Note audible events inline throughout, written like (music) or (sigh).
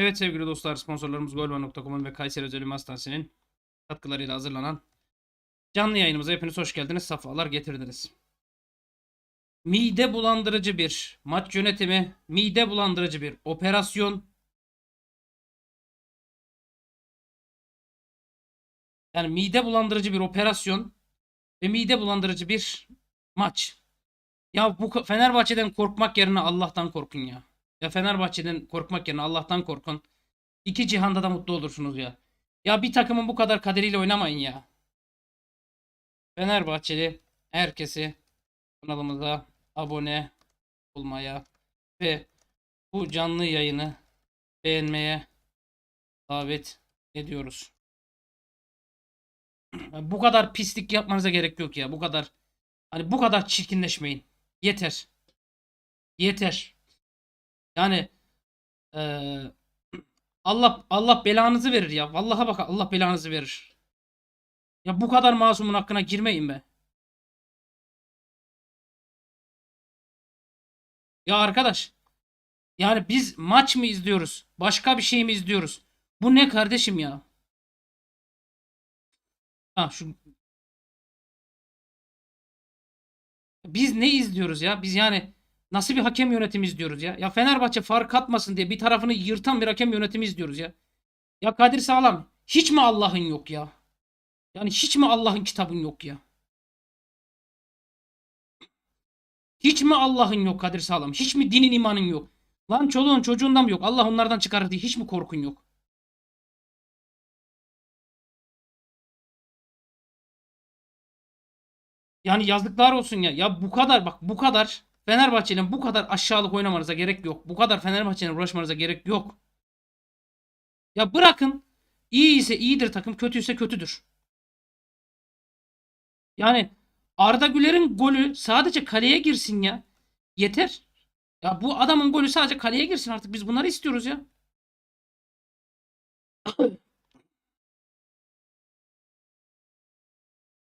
Evet sevgili dostlar sponsorlarımız Golva.com'un ve Kayseri Özel Ünlü Hastanesi'nin katkılarıyla hazırlanan canlı yayınımıza hepiniz hoş geldiniz. Safalar getirdiniz. Mide bulandırıcı bir maç yönetimi, mide bulandırıcı bir operasyon. Yani mide bulandırıcı bir operasyon ve mide bulandırıcı bir maç. Ya bu Fenerbahçe'den korkmak yerine Allah'tan korkun ya. Ya Fenerbahçe'den korkmak yerine Allah'tan korkun. İki cihanda da mutlu olursunuz ya. Ya bir takımın bu kadar kaderiyle oynamayın ya. Fenerbahçeli herkesi kanalımıza abone olmaya ve bu canlı yayını beğenmeye davet ediyoruz. Bu kadar pislik yapmanıza gerek yok ya. Bu kadar hani bu kadar çirkinleşmeyin. Yeter. Yeter. Yani eee, Allah Allah belanızı verir ya. Vallahi bak Allah belanızı verir. Ya bu kadar masumun hakkına girmeyin be. Ya arkadaş. Yani biz maç mı izliyoruz? Başka bir şey mi izliyoruz? Bu ne kardeşim ya? Ha şu Biz ne izliyoruz ya? Biz yani nasıl bir hakem yönetimi izliyoruz ya? Ya Fenerbahçe fark atmasın diye bir tarafını yırtan bir hakem yönetimi izliyoruz ya. Ya Kadir Sağlam hiç mi Allah'ın yok ya? Yani hiç mi Allah'ın kitabın yok ya? Hiç mi Allah'ın yok Kadir Sağlam? Hiç mi dinin imanın yok? Lan çoluğun çocuğundan mı yok? Allah onlardan çıkarır diye hiç mi korkun yok? Yani yazıklar olsun ya. Ya bu kadar bak bu kadar Fenerbahçe'nin bu kadar aşağılık oynamanıza gerek yok. Bu kadar Fenerbahçe'nin uğraşmanıza gerek yok. Ya bırakın. İyi ise iyidir takım, kötüyse kötüdür. Yani Arda Güler'in golü sadece kaleye girsin ya. Yeter. Ya bu adamın golü sadece kaleye girsin artık. Biz bunları istiyoruz ya.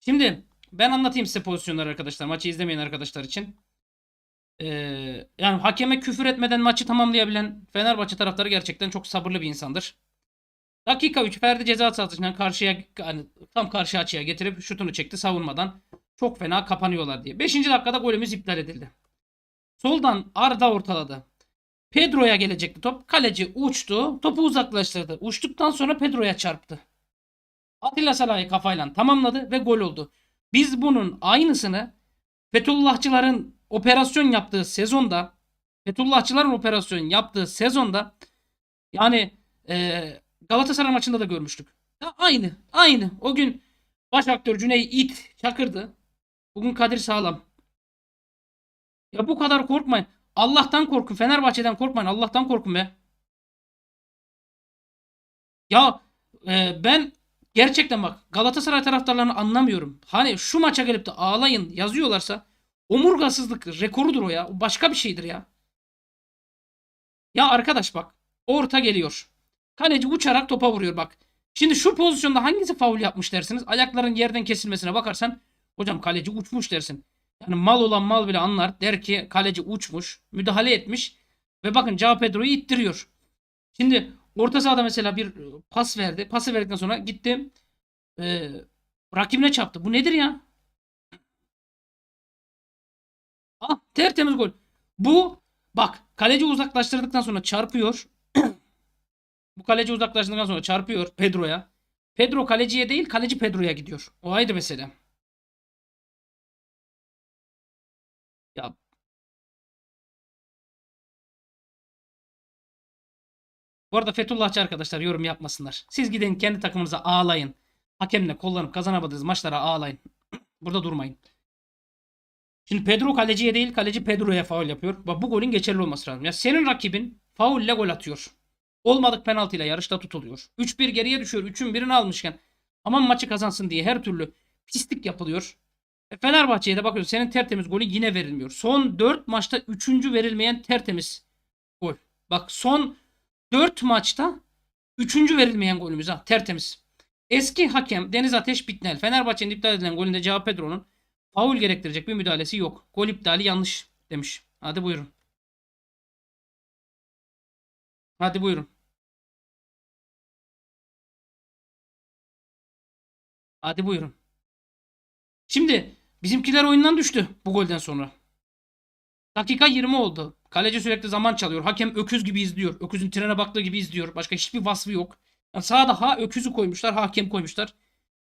Şimdi ben anlatayım size pozisyonları arkadaşlar. Maçı izlemeyen arkadaşlar için. Ee, yani hakeme küfür etmeden maçı tamamlayabilen Fenerbahçe taraftarı gerçekten çok sabırlı bir insandır. Dakika 3 Ferdi ceza sahasından karşıya hani tam karşı açıya getirip şutunu çekti savunmadan. Çok fena kapanıyorlar diye. 5. dakikada golümüz iptal edildi. Soldan Arda ortaladı. Pedro'ya gelecekti top. Kaleci uçtu. Topu uzaklaştırdı. Uçtuktan sonra Pedro'ya çarptı. Atilla Salah'ı kafayla tamamladı ve gol oldu. Biz bunun aynısını Fethullahçıların operasyon yaptığı sezonda Fethullahçıların operasyon yaptığı sezonda yani e, Galatasaray maçında da görmüştük. Ya aynı. Aynı. O gün baş aktör Cüney İt Çakır'dı. Bugün Kadir Sağlam. Ya bu kadar korkmayın. Allah'tan korkun. Fenerbahçe'den korkmayın. Allah'tan korkun be. Ya e, ben gerçekten bak Galatasaray taraftarlarını anlamıyorum. Hani şu maça gelip de ağlayın yazıyorlarsa omurgasızlık rekorudur o ya. Başka bir şeydir ya. Ya arkadaş bak. Orta geliyor. Kaleci uçarak topa vuruyor bak. Şimdi şu pozisyonda hangisi faul yapmış dersiniz? Ayakların yerden kesilmesine bakarsan hocam kaleci uçmuş dersin. Yani mal olan mal bile anlar. Der ki kaleci uçmuş. Müdahale etmiş. Ve bakın Cao Pedro'yu ittiriyor. Şimdi orta sahada mesela bir e, pas verdi. Pası verdikten sonra gitti. E, rakibine çarptı. Bu nedir ya? Ah tertemiz gol. Bu bak kaleci uzaklaştırdıktan sonra çarpıyor. (clears throat) Bu kaleci uzaklaştıktan sonra çarpıyor Pedro'ya. Pedro kaleciye değil kaleci Pedro'ya gidiyor. O ayrı mesele. Ya bu arada Fethullahçı arkadaşlar yorum yapmasınlar. Siz gidin kendi takımınıza ağlayın. Hakemle kullanıp kazanamadığınız maçlara ağlayın. (clears throat) Burada durmayın. Şimdi Pedro kaleciye değil kaleci Pedro'ya faul yapıyor. Bak bu golün geçerli olması lazım. Ya senin rakibin faulle gol atıyor. Olmadık penaltıyla yarışta tutuluyor. 3-1 geriye düşüyor. 3'ün birini almışken aman maçı kazansın diye her türlü pislik yapılıyor. E Fenerbahçe'ye de bakıyoruz. Senin tertemiz golü yine verilmiyor. Son 4 maçta 3. verilmeyen tertemiz gol. Bak son 4 maçta 3. verilmeyen golümüz ha. Tertemiz. Eski hakem Deniz Ateş Bitnel. Fenerbahçe'nin iptal edilen golünde Cao Pedro'nun Faul gerektirecek bir müdahalesi yok. Gol iptali yanlış demiş. Hadi buyurun. Hadi buyurun. Hadi buyurun. Şimdi bizimkiler oyundan düştü bu golden sonra. Dakika 20 oldu. Kaleci sürekli zaman çalıyor. Hakem öküz gibi izliyor. Öküzün trene baktığı gibi izliyor. Başka hiçbir vasfı yok. Yani sağda ha öküzü koymuşlar hakem koymuşlar.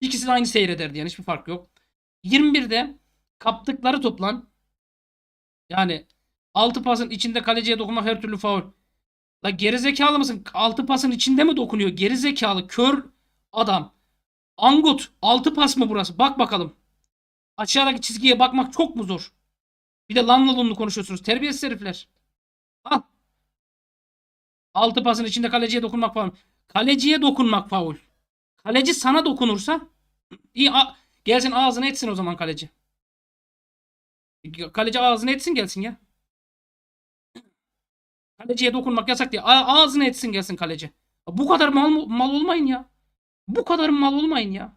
İkisi de aynı seyrederdi yani hiçbir fark yok. 21'de kaptıkları toplan yani 6 pasın içinde kaleciye dokunmak her türlü faul. La gerizekalı mısın? 6 pasın içinde mi dokunuyor? Gerizekalı kör adam. Angut 6 pas mı burası? Bak bakalım. Aşağıdaki çizgiye bakmak çok mu zor? Bir de lanlı lunlu konuşuyorsunuz. Terbiyesiz herifler. Al. 6 pasın içinde kaleciye dokunmak faul. Kaleciye dokunmak faul. Kaleci sana dokunursa iyi gelsin ağzını etsin o zaman kaleci. Kaleci ağzını etsin gelsin ya. Kaleciye dokunmak yasak diye ağzını etsin gelsin kaleci. Bu kadar mal mal olmayın ya. Bu kadar mal olmayın ya.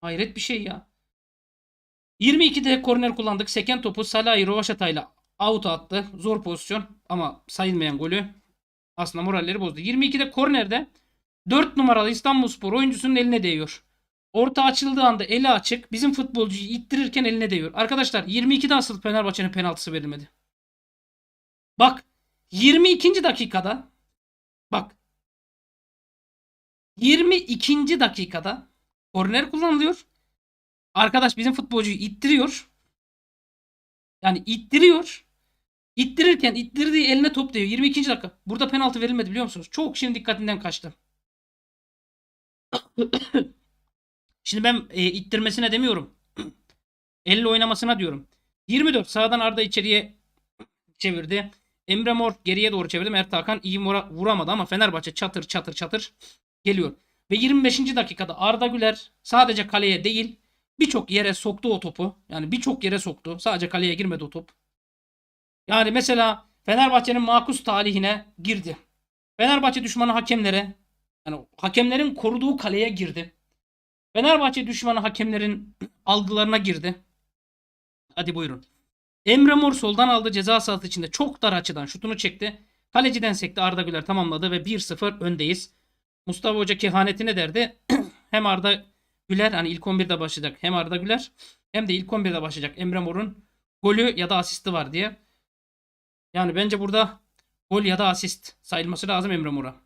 Hayret bir şey ya. 22'de korner kullandık. Seken topu Salahi Rovaşata'yla out attı. Zor pozisyon ama sayılmayan golü aslında moralleri bozdu. 22'de kornerde 4 numaralı İstanbulspor oyuncusunun eline değiyor. Orta açıldığı anda eli açık. Bizim futbolcuyu ittirirken eline değiyor. Arkadaşlar 22'de asıl Fenerbahçe'nin penaltısı verilmedi. Bak 22. dakikada bak 22. dakikada korner kullanılıyor. Arkadaş bizim futbolcuyu ittiriyor. Yani ittiriyor. İttirirken ittirdiği eline top değiyor. 22. dakika. Burada penaltı verilmedi biliyor musunuz? Çok şimdi dikkatinden kaçtı. Şimdi ben e, ittirmesine demiyorum. (clears throat) Elle oynamasına diyorum. 24 sağdan Arda içeriye (clears throat) çevirdi. Emre Mor geriye doğru çevirdi. Mert Hakan iyi vura- vuramadı ama Fenerbahçe çatır çatır çatır geliyor. Ve 25. dakikada Arda Güler sadece kaleye değil birçok yere soktu o topu. Yani birçok yere soktu. Sadece kaleye girmedi o top. Yani mesela Fenerbahçe'nin makus talihine girdi. Fenerbahçe düşmanı hakemlere yani hakemlerin koruduğu kaleye girdi. Fenerbahçe düşmanı hakemlerin algılarına girdi. Hadi buyurun. Emre Mor soldan aldı ceza sahası içinde çok dar açıdan şutunu çekti. Kaleciden sekti Arda Güler tamamladı ve 1-0 öndeyiz. Mustafa Hoca kehanetine derdi. (clears throat) hem Arda Güler hani ilk 11'de başlayacak hem Arda Güler hem de ilk 11'de başlayacak Emre Mor'un golü ya da asisti var diye. Yani bence burada gol ya da asist sayılması lazım Emre Mor'a.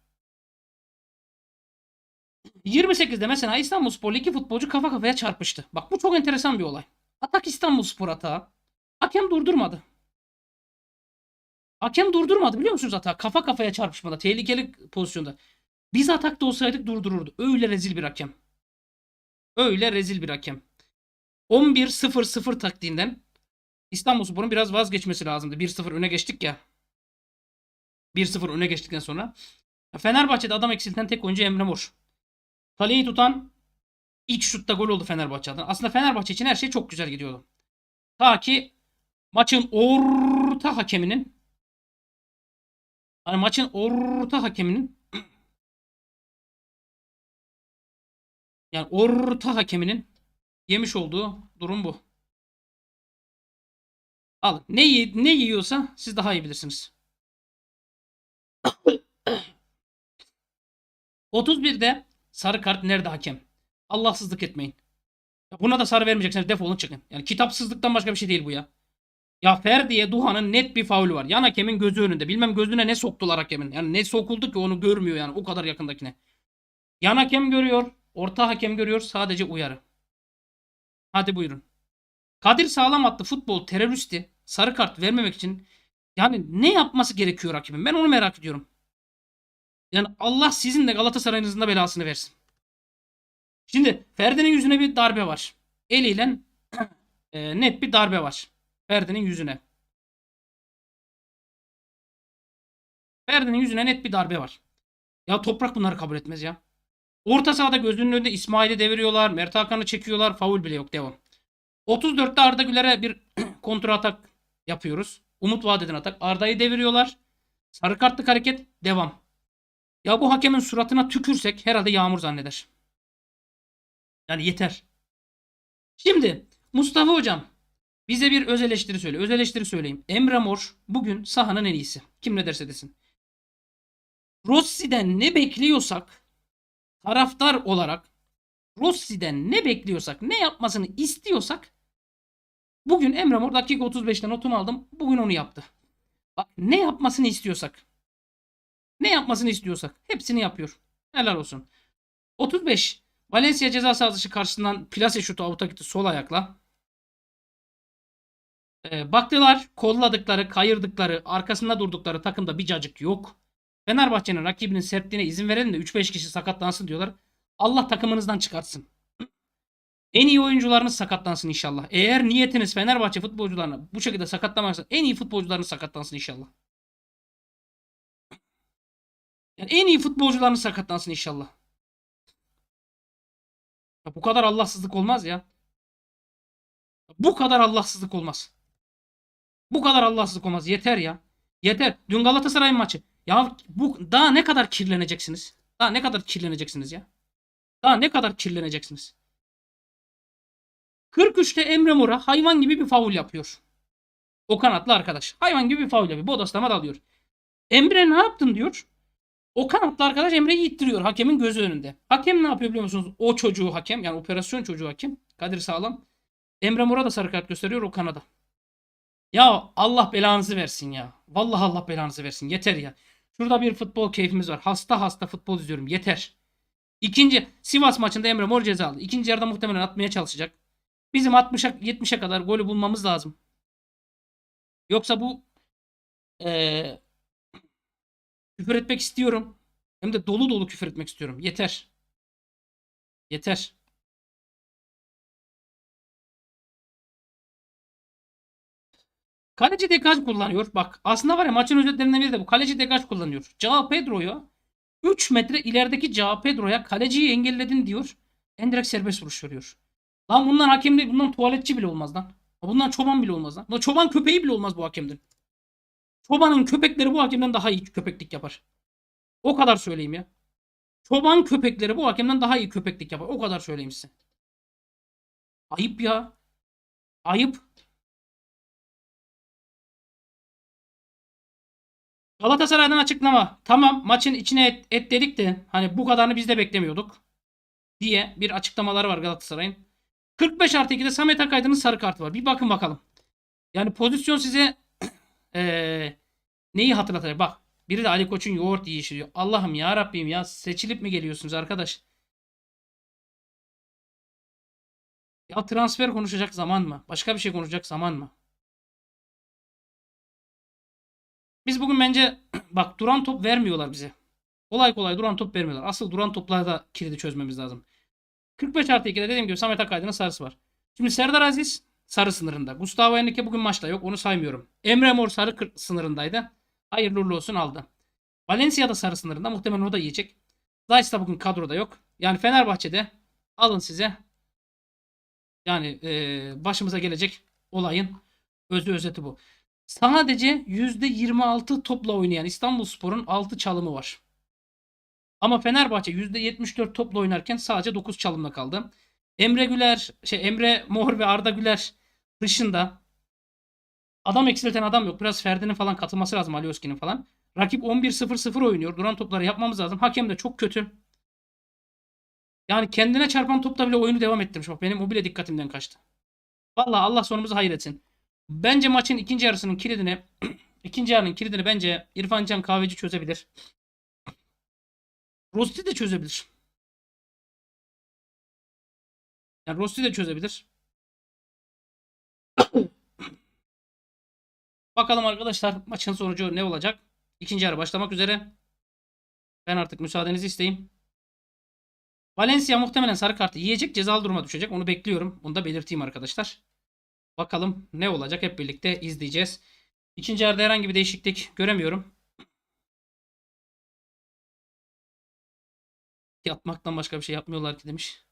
28'de mesela İstanbulspor'la iki futbolcu kafa kafaya çarpıştı. Bak bu çok enteresan bir olay. Atak İstanbulspor atağı. Hakem durdurmadı. Hakem durdurmadı biliyor musunuz atağı? Kafa kafaya çarpışmada. Tehlikeli pozisyonda. Biz atakta olsaydık durdururdu. Öyle rezil bir hakem. Öyle rezil bir hakem. 11-0-0 taktiğinden İstanbulspor'un biraz vazgeçmesi lazımdı. 1-0 öne geçtik ya. 1-0 öne geçtikten sonra. Fenerbahçe'de adam eksilten tek oyuncu Emre Mor. Kaleyi tutan ilk şutta gol oldu Fenerbahçe'den. Aslında Fenerbahçe için her şey çok güzel gidiyordu. Ta ki maçın orta hakeminin hani maçın orta hakeminin (clears throat) yani orta hakeminin yemiş olduğu durum bu. Al. Ne, ne yiyorsa siz daha iyi bilirsiniz. (clears throat) 31'de sarı kart nerede hakem? Allahsızlık etmeyin. Ya buna da sarı vermeyecekseniz defolun çıkın. Yani kitapsızlıktan başka bir şey değil bu ya. Ya Ferdi'ye Duhan'ın net bir faulü var. Yan hakemin gözü önünde. Bilmem gözüne ne soktular hakemin. Yani ne sokuldu ki onu görmüyor yani o kadar yakındakine. Yan hakem görüyor. Orta hakem görüyor. Sadece uyarı. Hadi buyurun. Kadir Sağlam attı futbol teröristi. Sarı kart vermemek için yani ne yapması gerekiyor hakemin? Ben onu merak ediyorum. Yani Allah sizin de Galatasaray'ınızın da belasını versin. Şimdi Ferdi'nin yüzüne bir darbe var. Eliyle (clears throat) e, net bir darbe var. Ferdi'nin yüzüne. Ferdi'nin yüzüne net bir darbe var. Ya toprak bunları kabul etmez ya. Orta sahada gözünün önünde İsmail'i deviriyorlar. Mert Hakan'ı çekiyorlar. Faul bile yok. Devam. 34'te Arda Güler'e bir (clears throat) kontra atak yapıyoruz. Umut vaat eden atak. Arda'yı deviriyorlar. Sarı kartlık hareket. Devam. Ya bu hakemin suratına tükürsek herhalde yağmur zanneder. Yani yeter. Şimdi Mustafa hocam bize bir öz eleştiri söyle. Öz eleştiri söyleyeyim. Emre Mor bugün sahanın en iyisi. Kim ne derse desin. Rossi'den ne bekliyorsak taraftar olarak Rossi'den ne bekliyorsak, ne yapmasını istiyorsak bugün Emre Mor dakika 35'te notumu aldım. Bugün onu yaptı. Bak ne yapmasını istiyorsak. Ne yapmasını istiyorsak hepsini yapıyor. Helal olsun. 35. Valencia ceza sahası karşısından plase şutu avuta gitti sol ayakla. Ee, baktılar kolladıkları, kayırdıkları, arkasında durdukları takımda bir cacık yok. Fenerbahçe'nin rakibinin sertliğine izin verelim de 3-5 kişi sakatlansın diyorlar. Allah takımınızdan çıkartsın. En iyi oyuncularınız sakatlansın inşallah. Eğer niyetiniz Fenerbahçe futbolcularını bu şekilde sakatlamaksa en iyi futbolcularınız sakatlansın inşallah. Yani en iyi futbolcularınız sakatlansın inşallah. Ya bu kadar Allahsızlık olmaz ya. Bu kadar Allahsızlık olmaz. Bu kadar Allahsızlık olmaz. Yeter ya. Yeter. Dün Galatasaray'ın maçı. Ya bu daha ne kadar kirleneceksiniz? Daha ne kadar kirleneceksiniz ya? Daha ne kadar kirleneceksiniz? 43'te Emre Mora hayvan gibi bir faul yapıyor. O kanatlı arkadaş. Hayvan gibi bir faul yapıyor. Bodoslama dalıyor. Emre ne yaptın diyor. O kanatlı arkadaş Emre'yi ittiriyor hakemin gözü önünde. Hakem ne yapıyor biliyor musunuz? O çocuğu hakem yani operasyon çocuğu hakem Kadir Sağlam. Emre Mor'a da sarı kart gösteriyor o kanada. Ya Allah belanızı versin ya. Vallahi Allah belanızı versin. Yeter ya. Şurada bir futbol keyfimiz var. Hasta hasta futbol izliyorum. Yeter. İkinci Sivas maçında Emre Mor cezalı. İkinci yarıda muhtemelen atmaya çalışacak. Bizim 60'a 70'e kadar golü bulmamız lazım. Yoksa bu eee küfür etmek istiyorum. Hem de dolu dolu küfür etmek istiyorum. Yeter. Yeter. Kaleci degaj kullanıyor. Bak aslında var ya maçın özetlerinden biri de bu. Kaleci degaj kullanıyor. Cao Pedro'yu 3 metre ilerideki Cao Pedro'ya kaleciyi engelledin diyor. Endirekt serbest vuruş veriyor. Lan bundan hakem değil. Bundan tuvaletçi bile olmaz lan. Bundan çoban bile olmaz lan. Bundan çoban köpeği bile olmaz bu hakemden. Çobanın köpekleri bu hakemden daha iyi köpeklik yapar. O kadar söyleyeyim ya. Çoban köpekleri bu hakemden daha iyi köpeklik yapar. O kadar söyleyeyim size. Ayıp ya. Ayıp. Galatasaray'dan açıklama. Tamam maçın içine et, et dedik de hani bu kadarını biz de beklemiyorduk. Diye bir açıklamaları var Galatasaray'ın. 45 artı 2'de Samet Akaydın'ın sarı kartı var. Bir bakın bakalım. Yani pozisyon size ee, neyi hatırlatacak? Bak biri de Ali Koç'un yoğurt yiyişi diyor. Allah'ım ya Rabbim ya seçilip mi geliyorsunuz arkadaş? Ya transfer konuşacak zaman mı? Başka bir şey konuşacak zaman mı? Biz bugün bence (clears throat) bak duran top vermiyorlar bize. Kolay kolay duran top vermiyorlar. Asıl duran toplarda kilidi çözmemiz lazım. 45 artı 2'de dediğim gibi Samet Akaydın'ın sarısı var. Şimdi Serdar Aziz sarı sınırında. Gustavo Henrique bugün maçta yok. Onu saymıyorum. Emre Mor sarı sınırındaydı. Hayırlı uğurlu olsun aldı. Valencia da sarı sınırında. Muhtemelen o da yiyecek. Zayt da bugün kadroda yok. Yani Fenerbahçe'de alın size yani e, başımıza gelecek olayın özü özeti bu. Sadece %26 topla oynayan İstanbulspor'un 6 çalımı var. Ama Fenerbahçe %74 topla oynarken sadece 9 çalımla kaldı. Emre Güler, şey Emre Mor ve Arda Güler dışında adam eksilten adam yok. Biraz Ferdi'nin falan katılması lazım Alioski'nin falan. Rakip 11-0-0 oynuyor. Duran topları yapmamız lazım. Hakem de çok kötü. Yani kendine çarpan topla bile oyunu devam ettirmiş. Bak benim o bile dikkatimden kaçtı. Vallahi Allah sonumuzu hayır etsin. Bence maçın ikinci yarısının kilidini (clears throat) ikinci yarının kilidini bence İrfan Can Kahveci çözebilir. Rosti de çözebilir. Yani Rosti de çözebilir. (coughs) Bakalım arkadaşlar maçın sonucu ne olacak? İkinci yarı başlamak üzere. Ben artık müsaadenizi isteyeyim. Valencia muhtemelen sarı kartı yiyecek cezalı duruma düşecek. Onu bekliyorum. Bunu da belirteyim arkadaşlar. Bakalım ne olacak hep birlikte izleyeceğiz. İkinci yarıda herhangi bir değişiklik göremiyorum. Yatmaktan başka bir şey yapmıyorlar ki demiş.